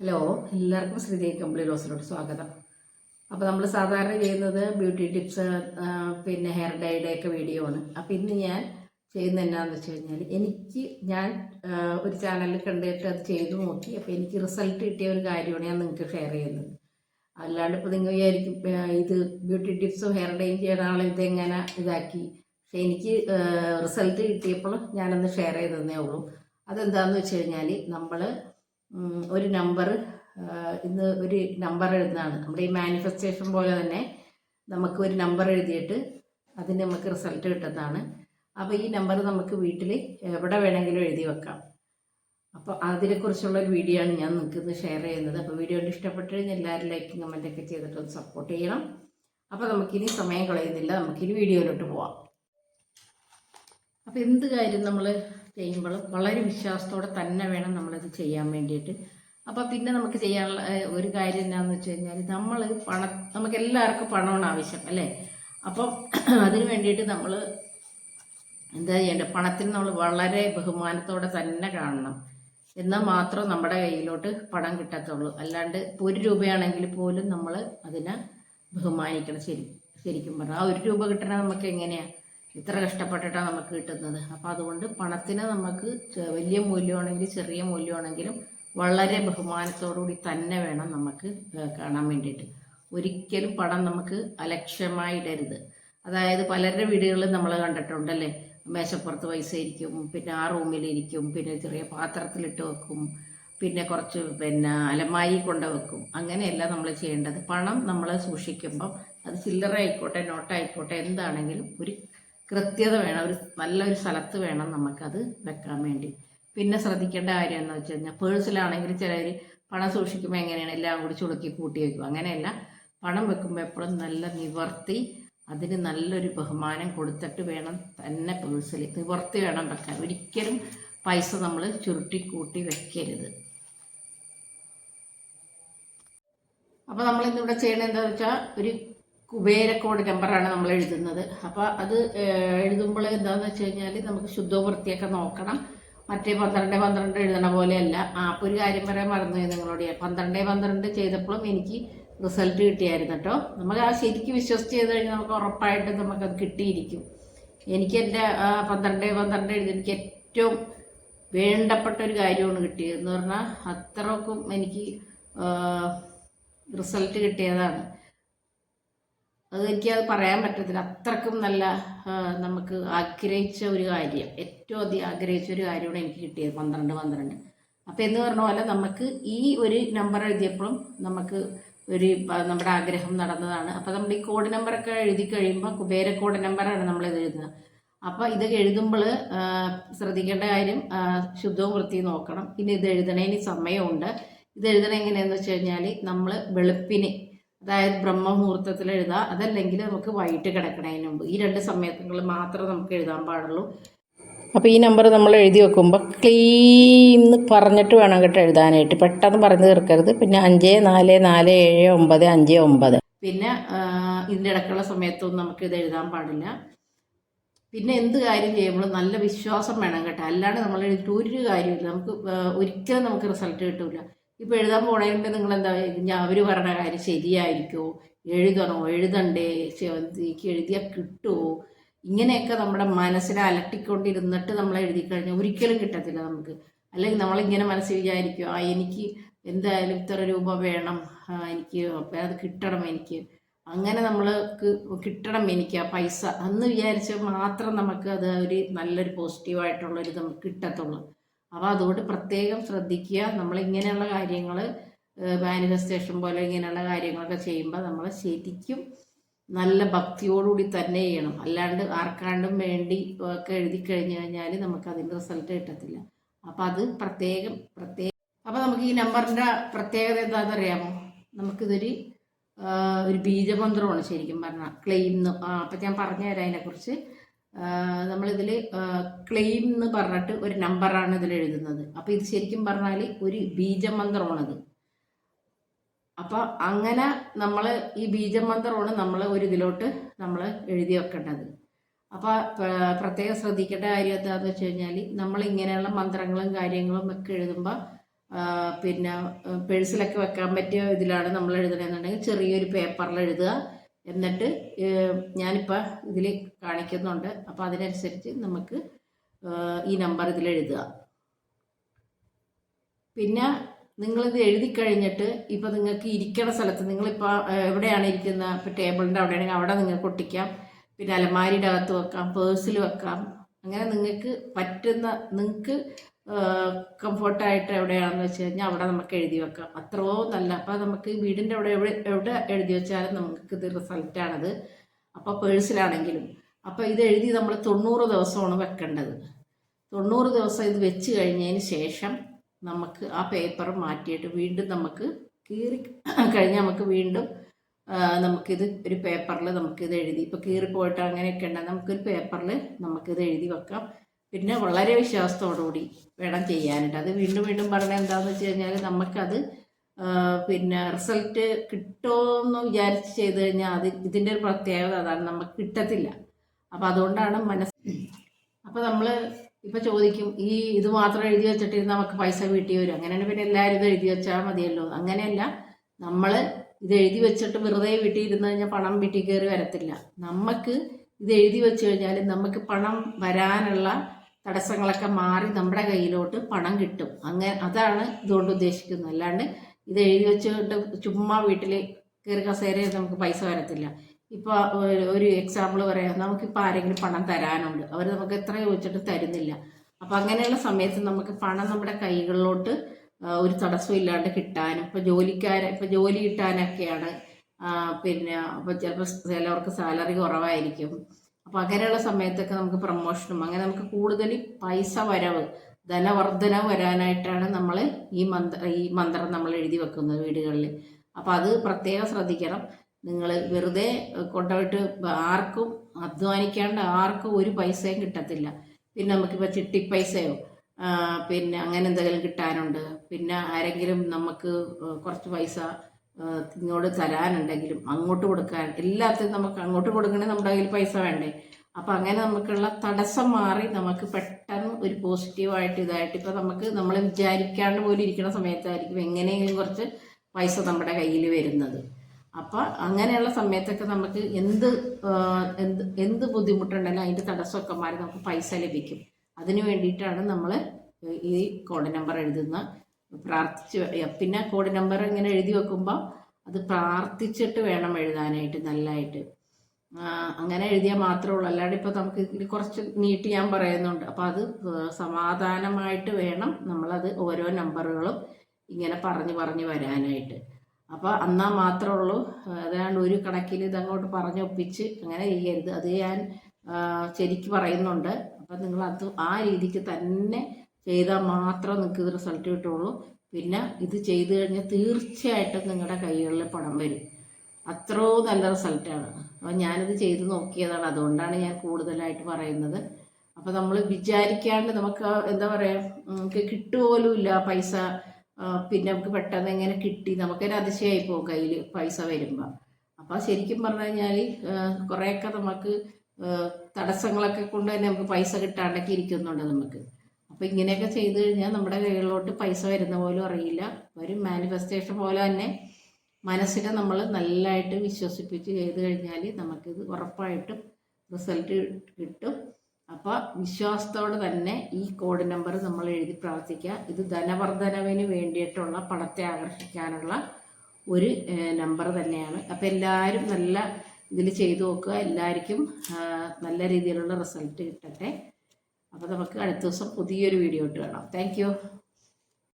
Hello എല്ലാവർക്കും ശ്രീദേവി കമ്പിളി റോസിലോട്ട് സ്വാഗതം. അപ്പോൾ നമ്മൾ സാധാരണ ചെയ്യുന്നത് ബ്യൂട്ടി ടിപ്സ് പിന്നെ ഹെയർ ഡൈയുടെ ഒക്കെ വീഡിയോ ആണ്. അപ്പോൾ ഇന്ന് ഞാൻ ചെയ്യുന്ന എന്നാന്ന് വെച്ച് കഴിഞ്ഞാൽ എനിക്ക് ഞാൻ ഒരു ചാനലിൽ കണ്ടിട്ട് അത് ചെയ്തു നോക്കി. അപ്പോൾ എനിക്ക് റിസൾട്ട് കിട്ടിയ ഒരു കാര്യമാണ് ഞാൻ നിങ്ങൾക്ക് ഷെയർ ചെയ്യുന്നത്. അല്ലാണ്ട് ഇപ്പോൾ നിങ്ങൾ വിചാരിക്കും ഇത് ബ്യൂട്ടി ടിപ്സും ഹെയർ ഡൈയും ചെയ്യണ ആൾ ഇതെങ്ങനെ ഇതാക്കി. പക്ഷേ എനിക്ക് റിസൾട്ട് കിട്ടിയപ്പോൾ ഞാനൊന്ന് ഷെയർ ചെയ്തതന്നേ ഉള്ളൂ. അതെന്താണെന്ന് വെച്ച് കഴിഞ്ഞാൽ നമ്മൾ ഒരു നമ്പർ ഇന്ന് ഒരു നമ്പർ എഴുതുന്നതാണ്. നമ്മുടെ ഈ മാനിഫെസ്റ്റേഷൻ പോലെ തന്നെ നമുക്ക് ഒരു നമ്പർ എഴുതിയിട്ട് അതിന് നമുക്ക് റിസൾട്ട് കിട്ടുന്നതാണ്. അപ്പോൾ ഈ നമ്പർ നമുക്ക് വീട്ടിൽ എവിടെ വേണമെങ്കിലും എഴുതി വെക്കാം. അപ്പോൾ അതിനെക്കുറിച്ചുള്ള ഒരു വീഡിയോ ആണ് ഞാൻ നിങ്ങൾക്ക് ഷെയർ ചെയ്യുന്നത്. അപ്പോൾ വീഡിയോ ഇഷ്ടപ്പെട്ട് കഴിഞ്ഞാൽ എല്ലാവരും ലൈക്കും കമന്റൊക്കെ ചെയ്തിട്ടൊന്ന് സപ്പോർട്ട് ചെയ്യണം. അപ്പോൾ നമുക്കിനി സമയം കളയുന്നില്ല. നമുക്കിനി വീഡിയോയിലോട്ട് പോവാം. അപ്പോൾ എന്ത് കാര്യം നമ്മൾ ചെയ്യുമ്പോഴും വളരെ വിശ്വാസത്തോടെ തന്നെ വേണം നമ്മളത് ചെയ്യാൻ വേണ്ടിയിട്ട്. അപ്പോൾ പിന്നെ നമുക്ക് ചെയ്യാനുള്ള ഒരു കാര്യം എന്താണെന്ന് വെച്ച് കഴിഞ്ഞാൽ നമ്മൾ പണം നമുക്ക് എല്ലാവർക്കും പണമാണ് ആവശ്യം അല്ലേ? അപ്പം അതിന് വേണ്ടിയിട്ട് നമ്മൾ എന്താ ചെയ്യേണ്ടത് പണത്തിന് നമ്മൾ വളരെ ബഹുമാനത്തോടെ തന്നെ കാണണം. എന്നാൽ മാത്രം നമ്മുടെ കയ്യിലോട്ട് പണം കിട്ടത്തുള്ളൂ. അല്ലാണ്ട് ഇപ്പോൾ ഒരു രൂപയാണെങ്കിൽ പോലും നമ്മൾ അതിനെ ബഹുമാനിക്കണം ശരി ശരിക്കും പറഞ്ഞാൽ ആ ഒരു രൂപ കിട്ടണ നമുക്ക് എങ്ങനെയാണ് ഇത്ര കഷ്ടപ്പെട്ടിട്ടാണ് നമുക്ക് കിട്ടുന്നത്. അപ്പോൾ അതുകൊണ്ട് പണത്തിന് നമുക്ക് വലിയ മൂല്യമാണെങ്കിലും ചെറിയ മൂല്യമാണെങ്കിലും വളരെ ബഹുമാനത്തോടുകൂടി തന്നെ വേണം നമുക്ക് കാണാൻ വേണ്ടിയിട്ട്. ഒരിക്കലും പണം നമുക്ക് അലക്ഷ്യമായിടരുത്. അതായത് പലരുടെ വീടുകളിൽ നമ്മൾ കണ്ടിട്ടുണ്ടല്ലേ? മേശപ്പുറത്ത് പൈസ ഇരിക്കും പിന്നെ ആ റൂമിലിരിക്കും പിന്നെ ചെറിയ പാത്രത്തിലിട്ട് വെക്കും പിന്നെ കുറച്ച് പിന്നെ അലമായി കൊണ്ട് വെക്കും. അങ്ങനെയല്ല നമ്മൾ ചെയ്യേണ്ടത്. പണം നമ്മൾ സൂക്ഷിക്കുമ്പം അത് ചില്ലറ ആയിക്കോട്ടെ നോട്ടായിക്കോട്ടെ എന്താണെങ്കിലും ഒരു കൃത്യത വേണം ഒരു നല്ലൊരു സ്ഥലത്ത് വേണം നമുക്കത് വെക്കാൻ വേണ്ടി. പിന്നെ ശ്രദ്ധിക്കേണ്ട കാര്യം എന്ന് വെച്ച് കഴിഞ്ഞാൽ പേഴ്സിലാണെങ്കിൽ ചിലർ പണം സൂക്ഷിക്കുമ്പോൾ എങ്ങനെയാണ് എല്ലാം കൂടി ചുളുക്കി കൂട്ടി വെക്കും. അങ്ങനെയല്ല പണം വെക്കുമ്പോൾ എപ്പോഴും നല്ല നിവർത്തി അതിന് നല്ലൊരു ബഹുമാനം കൊടുത്തിട്ട് വേണം തന്നെ പേഴ്സിൽ നിവർത്തി വേണം വെക്കാൻ. ഒരിക്കലും പൈസ നമ്മൾ ചുരുട്ടി കൂട്ടി വെക്കരുത്. അപ്പോൾ നമ്മൾ ഇന്നിവിടെ ചെയ്യണത് എന്താണെന്ന് വെച്ചാൽ ഒരു കുബേരക്കോഡ് നമ്പറാണ് നമ്മൾ എഴുതുന്നത്. അപ്പോൾ അത് എഴുതുമ്പോൾ എന്താന്ന് വെച്ച് കഴിഞ്ഞാൽ നമുക്ക് ശുദ്ധവും വൃത്തിയൊക്കെ നോക്കണം. മറ്റേ പന്ത്രണ്ട് പന്ത്രണ്ട് എഴുതണ പോലെയല്ല. ആ ഒരു കാര്യം പറയാൻ മറന്നുപോയി നിങ്ങളോട്. പന്ത്രണ്ട് പന്ത്രണ്ട് ചെയ്തപ്പോഴും എനിക്ക് റിസൾട്ട് കിട്ടിയായിരുന്നു കേട്ടോ. നമുക്ക് ആ ശരിക്കും വിശ്വസിച്ച് ചെയ്ത് കഴിഞ്ഞാൽ നമുക്ക് ഉറപ്പായിട്ടും നമുക്കത് കിട്ടിയിരിക്കും. എനിക്ക് എന്റെ പന്ത്രണ്ട് പന്ത്രണ്ട് എഴുതി എനിക്ക് ഏറ്റവും വേണ്ടപ്പെട്ട ഒരു കാര്യമാണ് കിട്ടിയത്. എന്ന് പറഞ്ഞാൽ അത്രക്കും എനിക്ക് റിസൾട്ട് കിട്ടിയതാണ്. അത് എനിക്കത് പറയാൻ പറ്റത്തില്ല. അത്രക്കും നല്ല നമുക്ക് ആഗ്രഹിച്ച ഒരു കാര്യം. ഏറ്റവും അധികം ആഗ്രഹിച്ച ഒരു കാര്യമാണ് എനിക്ക് കിട്ടിയത് പന്ത്രണ്ട് പന്ത്രണ്ട്. അപ്പം എന്ന് പറഞ്ഞ പോലെ നമുക്ക് ഈ ഒരു നമ്പർ എഴുതിയപ്പോഴും നമുക്ക് ഒരു നമ്മുടെ ആഗ്രഹം നടന്നതാണ്. അപ്പം നമ്മൾ ഈ കോഡ് നമ്പറൊക്കെ എഴുതി കഴിയുമ്പോൾ കുബേര കോഡ് നമ്പറാണ് നമ്മൾ ഇത് എഴുതുന്നത്. അപ്പോൾ ഇത് എഴുതുമ്പോൾ ശ്രദ്ധിക്കേണ്ട കാര്യം ശുദ്ധവും വൃത്തിയും നോക്കണം. പിന്നെ ഇത് എഴുതണേന് സമയമുണ്ട്. ഇത് എഴുതണ എങ്ങനെയാന്ന് വെച്ച് കഴിഞ്ഞാൽ നമ്മൾ വെളുപ്പിന് അതായത് ബ്രഹ്മമുഹൂർത്തത്തിൽ എഴുതാം അതല്ലെങ്കിൽ നമുക്ക് വൈകിട്ട് കിടക്കണതിന് മുമ്പ്. ഈ രണ്ട് സമയത്തുകൾ മാത്രമേ നമുക്ക് എഴുതാൻ പാടുള്ളൂ. അപ്പോൾ ഈ നമ്പർ നമ്മൾ എഴുതി വെക്കുമ്പോൾ ക്ലീന്ന് പറഞ്ഞിട്ട് വേണം കേട്ടോ എഴുതാനായിട്ട്. പെട്ടെന്ന് പറഞ്ഞു തീർക്കരുത്. പിന്നെ അഞ്ച് നാല് നാല് ഏഴ് ഒമ്പത് അഞ്ച് ഒമ്പത്. പിന്നെ ഇതിന്റെ ഇടയ്ക്കുള്ള സമയത്തൊന്നും നമുക്ക് ഇത് എഴുതാൻ പാടില്ല. പിന്നെ എന്ത് കാര്യം ചെയ്യുമ്പോഴും നല്ല വിശ്വാസം വേണം കേട്ടോ. അല്ലാണ്ട് നമ്മൾ എഴുതിയിട്ട് ഒരു കാര്യമില്ല നമുക്ക് ഒരിക്കലും നമുക്ക് റിസൾട്ട് കിട്ടില്ല ഇപ്പോൾ എഴുതാൻ പോണതിന് നിങ്ങൾ എന്താ ഞാൻ അവർ പറഞ്ഞ കാര്യം ശരിയായിരിക്കുമോ എഴുതണോ? എഴുതണ്ടേ? എഴുതിയാൽ കിട്ടുമോ ഇങ്ങനെയൊക്കെ നമ്മുടെ മനസ്സിനെ അലട്ടിക്കൊണ്ടിരുന്നിട്ട് നമ്മൾ എഴുതി കഴിഞ്ഞാൽ ഒരിക്കലും കിട്ടത്തില്ല നമുക്ക്. അല്ലെങ്കിൽ നമ്മളിങ്ങനെ മനസ്സിൽ വിചാരിക്കും ആ എനിക്ക് എന്തായാലും ഇത്ര രൂപ വേണം എനിക്ക് അപ്പം അത് കിട്ടണം എനിക്ക്. അങ്ങനെ നമ്മൾക്ക് കിട്ടണം എനിക്ക് ആ പൈസ അന്ന് വിചാരിച്ച് മാത്രം നമുക്ക് അത് ഒരു നല്ലൊരു പോസിറ്റീവായിട്ടുള്ളൊരു നമുക്ക് കിട്ടത്തുള്ളൂ. അപ്പോൾ അതുകൊണ്ട് പ്രത്യേകം ശ്രദ്ധിക്കുക. നമ്മൾ ഇങ്ങനെയുള്ള കാര്യങ്ങൾ മാനിഫെസ്റ്റേഷൻ പോലെ ഇങ്ങനെയുള്ള കാര്യങ്ങളൊക്കെ ചെയ്യുമ്പോൾ നമ്മൾ ശരിക്കും നല്ല ഭക്തിയോടുകൂടി തന്നെ ചെയ്യണം. അല്ലാണ്ട് ആർക്കാണ്ടും വേണ്ടി ഒക്കെ എഴുതി കഴിഞ്ഞു കഴിഞ്ഞാൽ നമുക്ക് അതിന്റെ റിസൾട്ട് കിട്ടത്തില്ല. അപ്പം അത് പ്രത്യേകം പ്രത്യേകം. അപ്പം നമുക്ക് ഈ നമ്പറിന്റെ പ്രത്യേകത എന്താണെന്ന് അറിയാമോ നമുക്കിതൊരു ഒരു ബീജമന്ത്രമാണ് ശരിക്കും പറഞ്ഞാൽ ക്ലെയിം ആ അപ്പം ഞാൻ പറഞ്ഞുതരാം അതിനെക്കുറിച്ച്. നമ്മളിതിൽ ക്ലെയിം എന്ന് പറഞ്ഞിട്ട് ഒരു നമ്പറാണ് ഇതിൽ എഴുതുന്നത്. അപ്പോൾ ഇത് ശരിക്കും പറഞ്ഞാൽ ഒരു ബീജമന്ത്രമാണത്. അപ്പോൾ അങ്ങനെ നമ്മൾ ഈ ബീജമന്ത്രമാണ് നമ്മൾ ഒരു ഇതിലോട്ട് നമ്മൾ എഴുതി വെക്കേണ്ടത്. അപ്പോൾ പ്രത്യേകം ശ്രദ്ധിക്കേണ്ട കാര്യം എന്താണെന്ന് വെച്ച് കഴിഞ്ഞാൽ നമ്മൾ ഇങ്ങനെയുള്ള മന്ത്രങ്ങളും കാര്യങ്ങളും ഒക്കെ എഴുതുമ്പോൾ പിന്നെ പേഴ്സിലൊക്കെ വെക്കാൻ പറ്റിയ ഇതിലാണ് നമ്മൾ എഴുതണമെന്നുണ്ടെങ്കിൽ ചെറിയൊരു പേപ്പറിൽ എഴുതുക. എന്നിട്ട് ഞാനിപ്പോൾ ഇതിൽ കാണിക്കുന്നുണ്ട്. അപ്പോൾ അതിനനുസരിച്ച് നമുക്ക് ഈ നമ്പർ ഇതിൽ എഴുതുക. പിന്നെ നിങ്ങളിത് എഴുതി കഴിഞ്ഞിട്ട് ഇപ്പം നിങ്ങൾക്ക് ഇരിക്കണ സ്ഥലത്ത് നിങ്ങളിപ്പോൾ എവിടെയാണ് ഇരിക്കുന്ന? ഇപ്പോൾ ടേബിളിന്റെ അവിടെയാണെങ്കിൽ അവിടെ നിങ്ങൾക്ക് ഒട്ടിക്കാം. പിന്നെ അലമാരിയുടെ അകത്ത് വെക്കാം പേഴ്സിൽ വെക്കാം. അങ്ങനെ നിങ്ങൾക്ക് പറ്റുന്ന നിങ്ങൾക്ക് കംഫർട്ടായിട്ട് എവിടെയാണെന്ന് വെച്ച് കഴിഞ്ഞാൽ അവിടെ നമുക്ക് എഴുതി വെക്കാം. അത്രയോ നല്ല. അപ്പോൾ നമുക്ക് വീടിന്റെ അവിടെ എവിടെ എവിടെ എഴുതി വെച്ചാലും നമുക്ക് ഇത് റിസൾട്ടാണത് അപ്പോൾ പേഴ്സിലാണെങ്കിലും. അപ്പോൾ ഇത് എഴുതി നമ്മൾ തൊണ്ണൂറ് ദിവസമാണ് വെക്കേണ്ടത്. തൊണ്ണൂറ് ദിവസം ഇത് വെച്ച് കഴിഞ്ഞതിന് ശേഷം നമുക്ക് ആ പേപ്പർ മാറ്റിയിട്ട് വീണ്ടും നമുക്ക് കീറി കഴിഞ്ഞാൽ നമുക്ക് വീണ്ടും നമുക്കിത് ഒരു പേപ്പറിൽ നമുക്കിത് എഴുതി. ഇപ്പോൾ കീറിപ്പോയിട്ട് അങ്ങനെയൊക്കെ ഉണ്ടെങ്കിൽ നമുക്കൊരു പേപ്പറിൽ നമുക്കിത് എഴുതി വെക്കാം. പിന്നെ വളരെ വിശ്വാസത്തോടുകൂടി വേണം ചെയ്യാനായിട്ട്. അത് വീണ്ടും വീണ്ടും പറഞ്ഞ എന്താണെന്ന് വെച്ച് കഴിഞ്ഞാൽ നമുക്കത് പിന്നെ റിസൾട്ട് കിട്ടുമെന്ന് വിചാരിച്ച് ചെയ്ത് കഴിഞ്ഞാൽ അത് ഇതിന്റെ ഒരു പ്രത്യേകത അതാണ്. നമുക്ക് കിട്ടത്തില്ല. അപ്പോൾ അതുകൊണ്ടാണ് മനസ്സ് അപ്പോൾ നമ്മൾ ഇപ്പോൾ ചോദിക്കും ഈ ഇത് മാത്രം എഴുതി വെച്ചിട്ട് നമുക്ക് പൈസ വീട്ടി വരും. അങ്ങനെയാണ് പിന്നെ എല്ലാവരും ഇത് എഴുതി വെച്ചാൽ മതിയല്ലോ. അങ്ങനെയല്ല. നമ്മൾ ഇത് എഴുതി വെച്ചിട്ട് വെറുതെ വീട്ടിൽ ഇരുന്ന് കഴിഞ്ഞാൽ പണം വീട്ടിൽ കയറി വരത്തില്ല. നമുക്ക് ഇത് എഴുതി വെച്ച് കഴിഞ്ഞാൽ നമുക്ക് പണം വരാനുള്ള തടസ്സങ്ങളൊക്കെ മാറി നമ്മുടെ കയ്യിലോട്ട് പണം കിട്ടും. അങ്ങനെ അതാണ് ഇതുകൊണ്ട് ഉദ്ദേശിക്കുന്നത്. അല്ലാണ്ട് ഇത് എഴുതി വെച്ചുകൊണ്ട് ചുമ്മാ വീട്ടിൽ കയറി കസേരയിൽ നമുക്ക് പൈസ വരത്തില്ല. ഇപ്പോൾ ഒരു എക്സാമ്പിൾ പറയാം. നമുക്കിപ്പോൾ ആരെങ്കിലും പണം തരാനുണ്ട്. അവർ നമുക്ക് എത്ര ചോദിച്ചിട്ട് തരുന്നില്ല. അപ്പം അങ്ങനെയുള്ള സമയത്ത് നമുക്ക് പണം നമ്മുടെ കൈകളിലോട്ട് ഒരു തടസ്സം ഇല്ലാണ്ട് കിട്ടാനും ഇപ്പോൾ ജോലിക്കാരെ ഇപ്പോൾ ജോലി കിട്ടാനൊക്കെയാണ് പിന്നെ അപ്പോൾ ചിലപ്പോൾ ചിലവർക്ക് സാലറി കുറവായിരിക്കും. അപ്പോൾ അങ്ങനെയുള്ള സമയത്തൊക്കെ നമുക്ക് പ്രമോഷനും അങ്ങനെ നമുക്ക് കൂടുതൽ പൈസ വരവ് ധനവർദ്ധന വരാനായിട്ടാണ് നമ്മൾ ഈ മന്ത്ര ഈ മന്ത്രം നമ്മൾ എഴുതി വെക്കുന്നത് വീടുകളിൽ അപ്പോൾ അത് പ്രത്യേകം ശ്രദ്ധിക്കണം. നിങ്ങൾ വെറുതെ കൊണ്ടുപോയിട്ട് ആർക്കും അധ്വാനിക്കാണ്ട് ആർക്കും ഒരു പൈസയും കിട്ടത്തില്ല. പിന്നെ നമുക്കിപ്പോൾ ചിട്ടിപ്പൈസയോ പൈസയോ പിന്നെ അങ്ങനെ എന്തെങ്കിലും കിട്ടാനുണ്ട്. പിന്നെ ആരെങ്കിലും നമുക്ക് കുറച്ച് പൈസ ഇങ്ങോട്ട് തരാനുണ്ടെങ്കിലും അങ്ങോട്ട് കൊടുക്കാൻ എല്ലാത്തിനും നമുക്ക് അങ്ങോട്ട് കൊടുക്കണേ നമ്മുടെ കയ്യിൽ പൈസ വേണ്ടേ? അപ്പം അങ്ങനെ നമുക്കുള്ള തടസ്സം മാറി നമുക്ക് പെട്ടെന്ന് ഒരു പോസിറ്റീവായിട്ട് ഇതായിട്ട് ഇപ്പം നമുക്ക് നമ്മൾ വിചാരിക്കാണ്ട് പോലും ഇരിക്കുന്ന സമയത്തായിരിക്കും എങ്ങനെയെങ്കിലും കുറച്ച് പൈസ നമ്മുടെ കയ്യിൽ വരുന്നത്. അപ്പം അങ്ങനെയുള്ള സമയത്തൊക്കെ നമുക്ക് എന്ത് എന്ത് എന്ത് ബുദ്ധിമുട്ടുണ്ടെങ്കിലും അതിന്റെ തടസ്സമൊക്കെ മാറി നമുക്ക് പൈസ ലഭിക്കും. അതിനു വേണ്ടിയിട്ടാണ് നമ്മൾ ഈ കോഡ് നമ്പർ എഴുതുന്ന പ്രാർത്ഥിച്ച് പിന്നെ കോഡ് നമ്പർ ഇങ്ങനെ എഴുതി വെക്കുമ്പോൾ അത് പ്രാർത്ഥിച്ചിട്ട് വേണം എഴുതാനായിട്ട് നല്ലതായിട്ട് അങ്ങനെ എഴുതിയാൽ മാത്രമേ ഉള്ളൂ. അല്ലാണ്ട് ഇപ്പോൾ നമുക്ക് ഇതിൽ കുറച്ച് നീട്ടി ഞാൻ പറയുന്നുണ്ട്. അപ്പോൾ അത് സമാധാനമായിട്ട് വേണം നമ്മളത് ഓരോ നമ്പറുകളും ഇങ്ങനെ പറഞ്ഞു പറഞ്ഞു വരാനായിട്ട്. അപ്പോൾ എന്നാൽ മാത്രമേ ഉള്ളൂ. അതാണ്ട് ഒരു കണക്കിൽ ഇതങ്ങോട്ട് പറഞ്ഞൊപ്പിച്ച് അങ്ങനെ ചെയ്യരുത്. അത് ഞാൻ ശരിക്ക് പറയുന്നുണ്ട്. അപ്പം നിങ്ങൾ അത് ആ രീതിക്ക് തന്നെ ചെയ്താൽ മാത്രം നിങ്ങൾക്ക് ഇത് റിസൾട്ട് കിട്ടുള്ളൂ പിന്നെ ഇത് ചെയ്തു കഴിഞ്ഞാൽ തീർച്ചയായിട്ടും നിങ്ങളുടെ കൈകളിൽ പണം വരും. അത്രയോ നല്ല റിസൾട്ടാണ് അപ്പോൾ ഞാനിത് ചെയ്ത് നോക്കിയതാണ്. അതുകൊണ്ടാണ് ഞാൻ കൂടുതലായിട്ട് പറയുന്നത്. അപ്പോൾ നമ്മൾ വിചാരിക്കാണ്ട് നമുക്ക് എന്താ പറയുക നമുക്ക് കിട്ടുപോലും ഇല്ല പൈസ. പിന്നെ നമുക്ക് പെട്ടെന്ന് എങ്ങനെ കിട്ടി? നമുക്കൊരു അതിശയമായി പോകും കയ്യിൽ പൈസ വരുമ്പോൾ. അപ്പോൾ ശരിക്കും പറഞ്ഞു കഴിഞ്ഞാൽ കുറേയൊക്കെ നമുക്ക് തടസ്സങ്ങളൊക്കെ കൊണ്ട് തന്നെ നമുക്ക് പൈസ കിട്ടാണ്ടൊക്കെ ഇരിക്കുന്നുണ്ട് നമുക്ക്. അപ്പോൾ ഇങ്ങനെയൊക്കെ ചെയ്ത് കഴിഞ്ഞാൽ നമ്മുടെ കൈകളിലോട്ട് പൈസ വരുന്ന പോലും അറിയില്ല. ഒരു മാനിഫെസ്റ്റേഷൻ പോലെ തന്നെ മനസ്സിനെ നമ്മൾ നല്ലതായിട്ട് വിശ്വസിപ്പിച്ച് ചെയ്ത് കഴിഞ്ഞാൽ നമുക്കിത് ഉറപ്പായിട്ടും റിസൾട്ട് കിട്ടും. അപ്പോൾ വിശ്വാസത്തോടെ തന്നെ ഈ കോഡ് നമ്പർ നമ്മൾ എഴുതി പ്രാർത്ഥിക്കുക. ഇത് ധനവർദ്ധനവിന് വേണ്ടിയിട്ടുള്ള പണത്തെ ആകർഷിക്കാനുള്ള ഒരു നമ്പർ തന്നെയാണ്. അപ്പോൾ എല്ലാവരും നല്ല ഇതിൽ ചെയ്തു നോക്കുക. എല്ലാവർക്കും നല്ല രീതിയിലുള്ള റിസൾട്ട് കിട്ടട്ടെ. അപ്പോൾ നമുക്ക് അടുത്ത ദിവസം പുതിയൊരു വീഡിയോ ഇട്ട് കാണാം. താങ്ക്